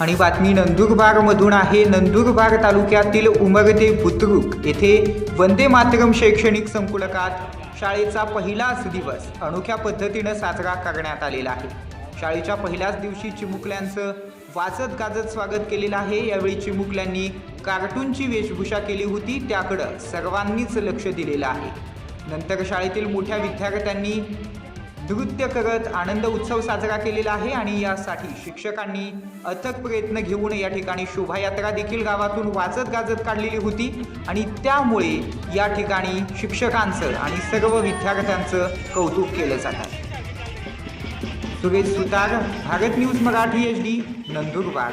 आणि बातमी नंदुरबारमधून आहे. नंदुरबार तालुक्यातील उमरदे बुद्रुक येथे वंदे मातरम शैक्षणिक संकुलकात शाळेचा पहिलाच दिवस अनोख्या पद्धतीनं साजरा करण्यात आलेला आहे. शाळेच्या पहिल्याच दिवशी चिमुकल्यांचं वाजत गाजत स्वागत केलेलं आहे. यावेळी चिमुकल्यांनी कार्टूनची वेशभूषा केली होती. त्याकडं सर्वांनीच लक्ष दिलेलं आहे. नंतर शाळेतील मोठ्या विद्यार्थ्यांनी नृत्य करत आनंद उत्सव साजरा केलेला आहे आणि यासाठी शिक्षकांनी अथक प्रयत्न घेऊन या ठिकाणी शोभायात्रा देखील गावातून वाजत गाजत काढलेली होती. आणि त्यामुळे या ठिकाणी शिक्षकांचं आणि सर्व विद्यार्थ्यांचं कौतुक केलं जात. आहे Suresh Sutar Bharat news Marathi H D Nandurbar.